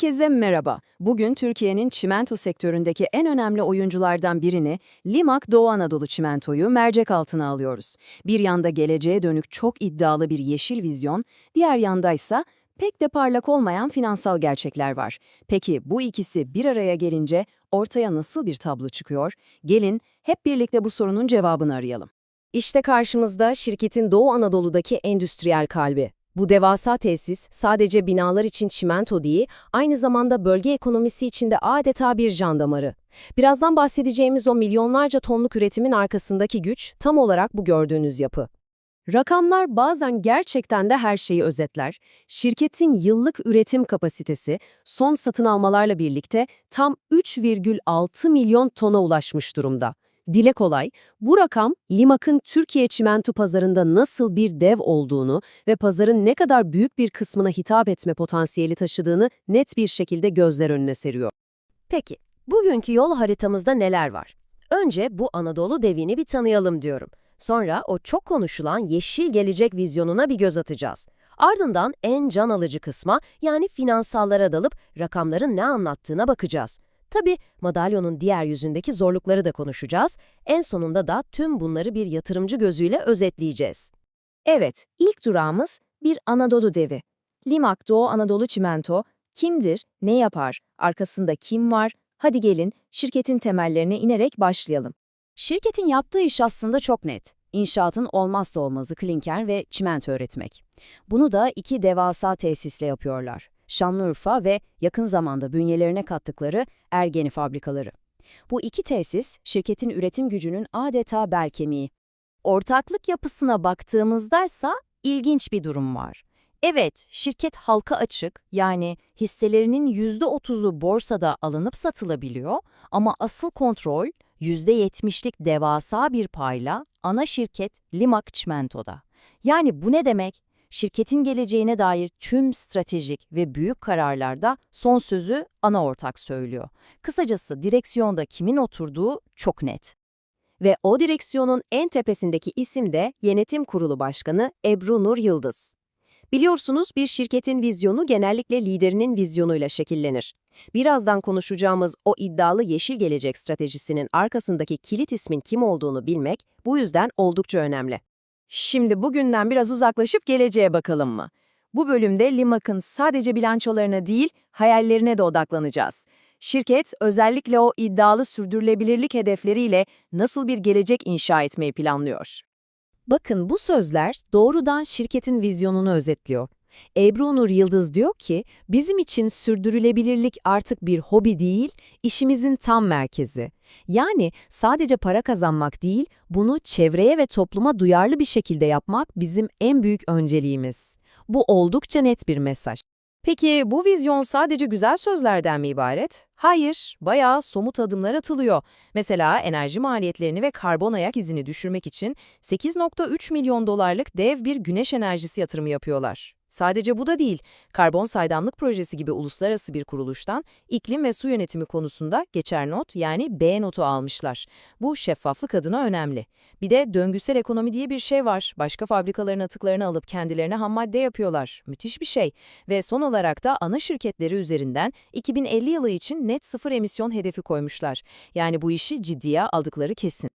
Herkese merhaba. Bugün Türkiye'nin çimento sektöründeki en önemli oyunculardan birini, Limak Doğu Anadolu Çimento'yu mercek altına alıyoruz. Bir yanda geleceğe dönük çok iddialı bir yeşil vizyon, diğer yandaysa pek de parlak olmayan finansal gerçekler var. Peki bu ikisi bir araya gelince ortaya nasıl bir tablo çıkıyor? Gelin hep birlikte bu sorunun cevabını arayalım. İşte karşımızda şirketin Doğu Anadolu'daki endüstriyel kalbi. Bu devasa tesis sadece binalar için çimento değil, aynı zamanda bölge ekonomisi için de adeta bir can damarı. Birazdan bahsedeceğimiz o milyonlarca tonluk üretimin arkasındaki güç tam olarak bu gördüğünüz yapı. Rakamlar bazen gerçekten de her şeyi özetler. Şirketin yıllık üretim kapasitesi son satın almalarla birlikte tam 3,6 milyon tona ulaşmış durumda. Dile kolay, bu rakam Limak'ın Türkiye çimento pazarında nasıl bir dev olduğunu ve pazarın ne kadar büyük bir kısmına hitap etme potansiyeli taşıdığını net bir şekilde gözler önüne seriyor. Peki, bugünkü yol haritamızda neler var? Önce bu Anadolu devini bir tanıyalım diyorum. Sonra o çok konuşulan yeşil gelecek vizyonuna bir göz atacağız. Ardından en can alıcı kısma yani finansallara dalıp rakamların ne anlattığına bakacağız. Tabii madalyonun diğer yüzündeki zorlukları da konuşacağız. En sonunda da tüm bunları bir yatırımcı gözüyle özetleyeceğiz. Evet, ilk durağımız bir Anadolu devi. Limak Doğu Anadolu Çimento kimdir, ne yapar, arkasında kim var? Hadi gelin şirketin temellerine inerek başlayalım. Şirketin yaptığı iş aslında çok net. İnşaatın olmazsa olmazı klinker ve çimento üretmek. Bunu da iki devasa tesisle yapıyorlar. Şanlıurfa ve yakın zamanda bünyelerine kattıkları Ergeni fabrikaları. Bu iki tesis, şirketin üretim gücünün adeta bel kemiği. Ortaklık yapısına baktığımızda ise ilginç bir durum var. Evet, şirket halka açık, yani hisselerinin %30'u borsada alınıp satılabiliyor ama asıl kontrol %70'lik devasa bir payla ana şirket Limak Çimento'da. Yani bu ne demek? Şirketin geleceğine dair tüm stratejik ve büyük kararlarda son sözü ana ortak söylüyor. Kısacası direksiyonda kimin oturduğu çok net. Ve o direksiyonun en tepesindeki isim de Yönetim Kurulu Başkanı Ebru Nur Yıldız. Biliyorsunuz bir şirketin vizyonu genellikle liderinin vizyonuyla şekillenir. Birazdan konuşacağımız o iddialı yeşil gelecek stratejisinin arkasındaki kilit ismin kim olduğunu bilmek bu yüzden oldukça önemli. Şimdi bugünden biraz uzaklaşıp geleceğe bakalım mı? Bu bölümde Limak'ın sadece bilançolarına değil, hayallerine de odaklanacağız. Şirket özellikle o iddialı sürdürülebilirlik hedefleriyle nasıl bir gelecek inşa etmeyi planlıyor? Bakın bu sözler doğrudan şirketin vizyonunu özetliyor. Ebru Nur Yıldız diyor ki, bizim için sürdürülebilirlik artık bir hobi değil, işimizin tam merkezi. Yani sadece para kazanmak değil, bunu çevreye ve topluma duyarlı bir şekilde yapmak bizim en büyük önceliğimiz. Bu oldukça net bir mesaj. Peki bu vizyon sadece güzel sözlerden mi ibaret? Hayır, bayağı somut adımlar atılıyor. Mesela enerji maliyetlerini ve karbon ayak izini düşürmek için 8.3 milyon dolarlık dev bir güneş enerjisi yatırımı yapıyorlar. Sadece bu da değil, karbon saydamlık projesi gibi uluslararası bir kuruluştan iklim ve su yönetimi konusunda geçer not yani B notu almışlar. Bu şeffaflık adına önemli. Bir de döngüsel ekonomi diye bir şey var. Başka fabrikaların atıklarını alıp kendilerine ham madde yapıyorlar. Müthiş bir şey. Ve son olarak da ana şirketleri üzerinden 2050 yılı için net sıfır emisyon hedefi koymuşlar. Yani bu işi ciddiye aldıkları kesin.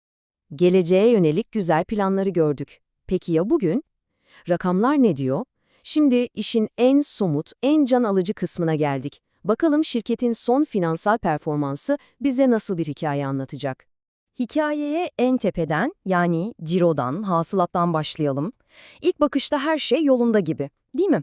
Geleceğe yönelik güzel planları gördük. Peki ya bugün? Rakamlar ne diyor? Şimdi işin en somut, en can alıcı kısmına geldik. Bakalım şirketin son finansal performansı bize nasıl bir hikaye anlatacak? Hikayeye en tepeden yani cirodan, hasılattan başlayalım. İlk bakışta her şey yolunda gibi, değil mi?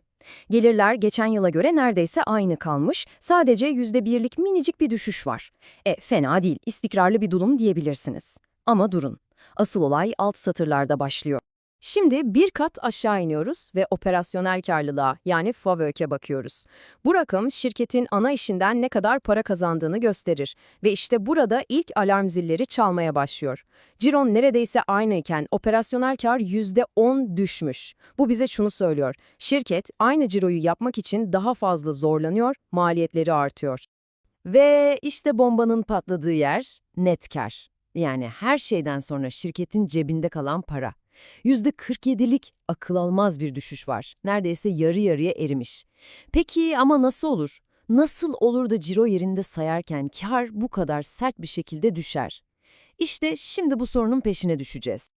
Gelirler geçen yıla göre neredeyse aynı kalmış, sadece %1'lik minicik bir düşüş var. E fena değil, istikrarlı bir durum diyebilirsiniz. Ama durun, asıl olay alt satırlarda başlıyor. Şimdi bir kat aşağı iniyoruz ve operasyonel karlılığa yani FAVÖK'e bakıyoruz. Bu rakam şirketin ana işinden ne kadar para kazandığını gösterir ve işte burada ilk alarm zilleri çalmaya başlıyor. Ciron neredeyse aynıyken operasyonel kar %10 düşmüş. Bu bize şunu söylüyor. Şirket aynı ciroyu yapmak için daha fazla zorlanıyor, maliyetleri artıyor. Ve işte bombanın patladığı yer net kar. Yani her şeyden sonra şirketin cebinde kalan para. %47'lik akıl almaz bir düşüş var. Neredeyse yarı yarıya erimiş. Peki ama nasıl olur? Nasıl olur da ciro yerinde sayarken kar bu kadar sert bir şekilde düşer? İşte şimdi bu sorunun peşine düşeceğiz.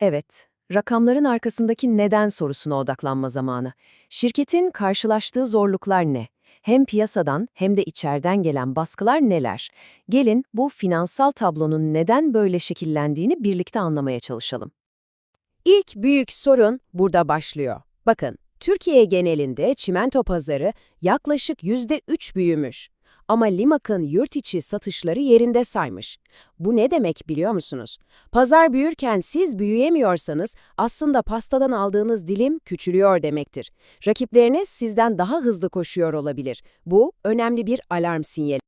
Evet, rakamların arkasındaki neden sorusuna odaklanma zamanı. Şirketin karşılaştığı zorluklar ne? Hem piyasadan hem de içeriden gelen baskılar neler? Gelin bu finansal tablonun neden böyle şekillendiğini birlikte anlamaya çalışalım. İlk büyük sorun burada başlıyor. Bakın, Türkiye genelinde çimento pazarı yaklaşık %3 büyümüş. Ama Limak'ın yurt içi satışları yerinde saymış. Bu ne demek biliyor musunuz? Pazar büyürken siz büyüyemiyorsanız aslında pastadan aldığınız dilim küçülüyor demektir. Rakipleriniz sizden daha hızlı koşuyor olabilir. Bu önemli bir alarm sinyali.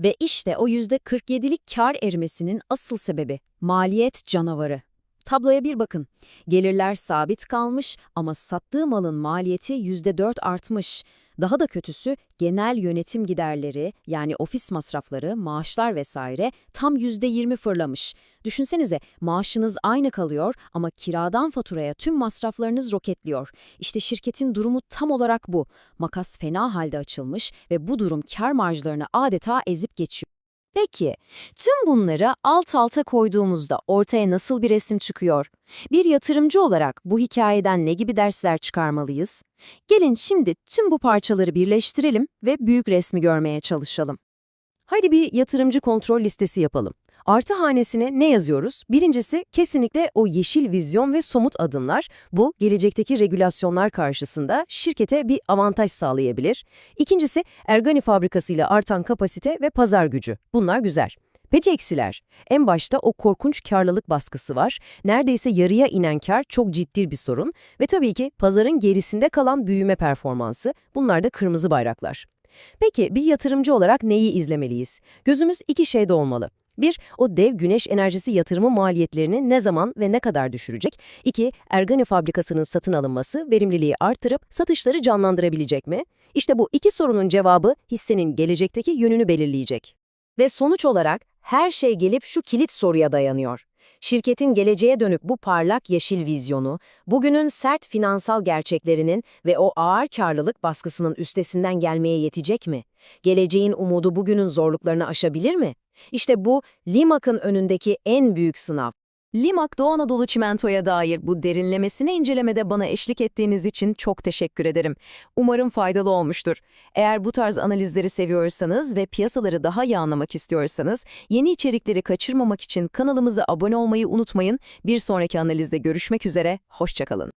Ve işte o %47'lik kar erimesinin asıl sebebi maliyet canavarı. Tabloya bir bakın. Gelirler sabit kalmış ama sattığı malın maliyeti %4 artmış. Daha da kötüsü genel yönetim giderleri yani ofis masrafları, maaşlar vesaire tam %20 fırlamış. Düşünsenize maaşınız aynı kalıyor ama kiradan faturaya tüm masraflarınız roketliyor. İşte şirketin durumu tam olarak bu. Makas fena halde açılmış ve bu durum kar marjlarını adeta ezip geçiyor. Peki, tüm bunları alt alta koyduğumuzda ortaya nasıl bir resim çıkıyor? Bir yatırımcı olarak bu hikayeden ne gibi dersler çıkarmalıyız? Gelin şimdi tüm bu parçaları birleştirelim ve büyük resmi görmeye çalışalım. Haydi bir yatırımcı kontrol listesi yapalım. Artı hanesine ne yazıyoruz? Birincisi kesinlikle o yeşil vizyon ve somut adımlar. Bu gelecekteki regülasyonlar karşısında şirkete bir avantaj sağlayabilir. İkincisi Ergani fabrikasıyla artan kapasite ve pazar gücü. Bunlar güzel. Peki eksiler? En başta o korkunç karlılık baskısı var. Neredeyse yarıya inen kar çok ciddi bir sorun. Ve tabii ki pazarın gerisinde kalan büyüme performansı. Bunlar da kırmızı bayraklar. Peki bir yatırımcı olarak neyi izlemeliyiz? Gözümüz iki şeyde olmalı. Bir, o dev güneş enerjisi yatırımı maliyetlerini ne zaman ve ne kadar düşürecek? İki, Ergani fabrikasının satın alınması verimliliği arttırıp satışları canlandırabilecek mi? İşte bu iki sorunun cevabı hissenin gelecekteki yönünü belirleyecek. Ve sonuç olarak her şey gelip şu kilit soruya dayanıyor. Şirketin geleceğe dönük bu parlak yeşil vizyonu, bugünün sert finansal gerçeklerinin ve o ağır karlılık baskısının üstesinden gelmeye yetecek mi? Geleceğin umudu bugünün zorluklarını aşabilir mi? İşte bu Limak'ın önündeki en büyük sınav. Limak Doğu Anadolu Çimento'ya dair bu derinlemesine incelemede bana eşlik ettiğiniz için çok teşekkür ederim. Umarım faydalı olmuştur. Eğer bu tarz analizleri seviyorsanız ve piyasaları daha iyi anlamak istiyorsanız, yeni içerikleri kaçırmamak için kanalımıza abone olmayı unutmayın. Bir sonraki analizde görüşmek üzere, hoşçakalın.